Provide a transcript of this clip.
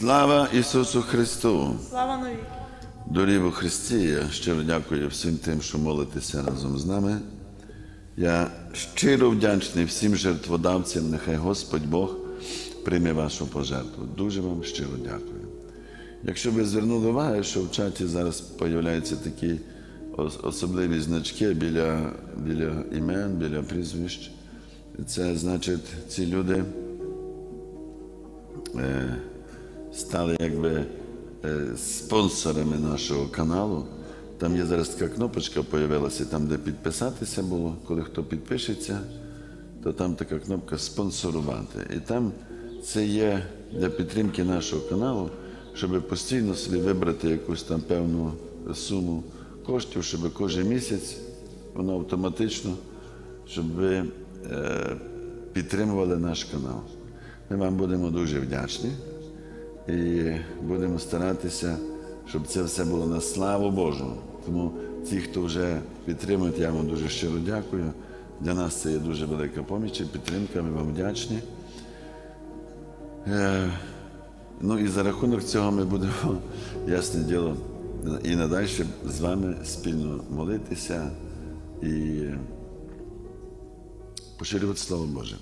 Слава Ісусу Христу! Слава навіки! Дорів у Христі, я щиро дякую всім тим, що молитеся разом з нами. Я щиро вдячний всім жертводавцям, нехай Господь Бог прийме вашу пожертву. Дуже вам щиро дякую. Якщо ви звернули увагу, що в чаті зараз з'являються такі особливі значки біля, біля імен, біля прізвищ, це значить, ці люди стали якби е, спонсорами нашого каналу. Там є зараз така кнопочка з'явилася, там, де підписатися було. Коли хто підпишеться, то там така кнопка спонсорувати. І там це є для підтримки нашого каналу, щоб постійно собі вибрати якусь там певну суму коштів, щоб кожен місяць воно автоматично, щоб ви е, підтримували наш канал. Ми вам будемо дуже вдячні і будемо старатися, щоб це все було на славу Божу. Тому ті, хто вже підтримують, я вам дуже щиро дякую. Для нас це є дуже велика поміч і підтримка. Ми вам вдячні. Е, ну і за рахунок цього ми будемо, ясне діло, і надалі з вами спільно молитися і поширювати Слово Боже.